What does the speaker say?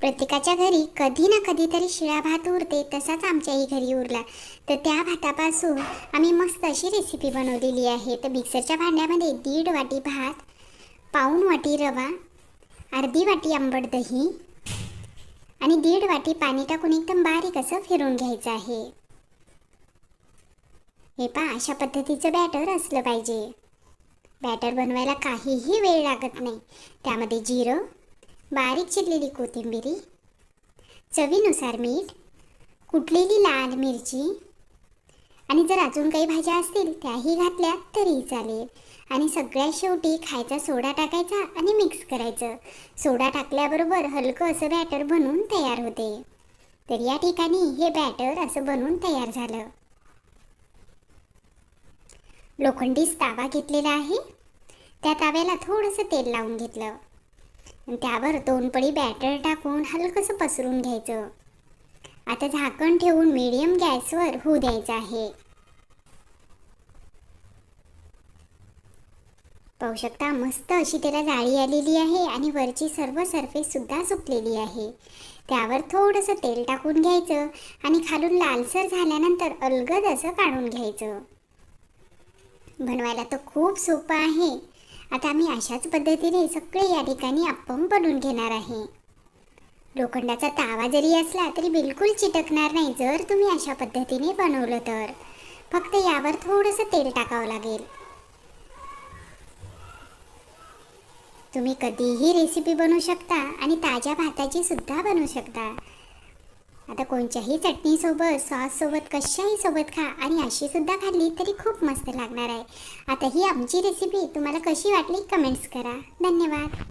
प्रत्येकाच्या घरी कधी ना कधीतरी शिळा भात उरते तसाच आमच्याही घरी उरला. तर त्या भातापासून आम्ही मस्त अशी रेसिपी बनवलेली आहे. तर मिक्सरच्या भांड्यामध्ये दीड वाटी भात पाऊण वाटी रवा अर्धी वाटी आंबट दही आणि दीड वाटी पाणी टाकून एकदम बारीक असं फिरून घ्यायचं आहे. हे पहा अशा पद्धतीचं बॅटर असलं पाहिजे. बॅटर बनवायला काहीही वेळ लागत नाही. त्यामध्ये जिरं बारीक चिरलेली कोथिंबिरी चवीनुसार मीठ कुटलेली लाल मिरची आणि जर अजून काही भाज्या असतील त्याही घातल्या तरीही चालेल. आणि सगळ्यात शेवटी खायचा सोडा टाकायचा आणि मिक्स करायचं. सोडा टाकल्याबरोबर हलकं असं बॅटर बनवून तयार होते. तर या ठिकाणी हे बॅटर असं बनवून तयार झालं. लोखंडीस तावा घेतलेला आहे. त्या ताव्याला थोडंसं तेल लावून घेतलं. त्यावर दोन पडी बॅटर टाकून हलकंसं पसरून घ्यायचं. आता झाकण ठेवून मीडियम गॅसवर होऊ द्यायचं आहे. पाहू शकता मस्त अशी त्याला जाळी आलेली आहे आणि वरची सर्व सरफेस सुद्धा सुकलेली आहे. त्यावर थोडंसं तेल टाकून घ्यायचं आणि खालून लालसर झाल्यानंतर अलगद असं काढून घ्यायचं. बनवायला तर खूप सोपं आहे. आता आम्ही अशाच पद्धतीने सगळे या ठिकाणी अप्पम बनवून घेणार आहे. लोखंडाचा तावा जरी असला तरी बिलकुल चिटकणार नाही जर तुम्ही अशा पद्धतीने बनवलं तर. फक्त यावर थोडंसं तेल टाकावं लागेल. तुम्ही कधीही रेसिपी बनवू शकता आणि ताज्या भाताची सुद्धा बनवू शकता. आता कोणत्याही चटणीसोबत सॉससोबत कशाही सोबत खा आणि अशी सुद्धा खाल्ली तरी खूप मस्त लागणार आहे. आता ही आमची रेसिपी तुम्हाला कशी वाटली? कमेंट्स करा. धन्यवाद.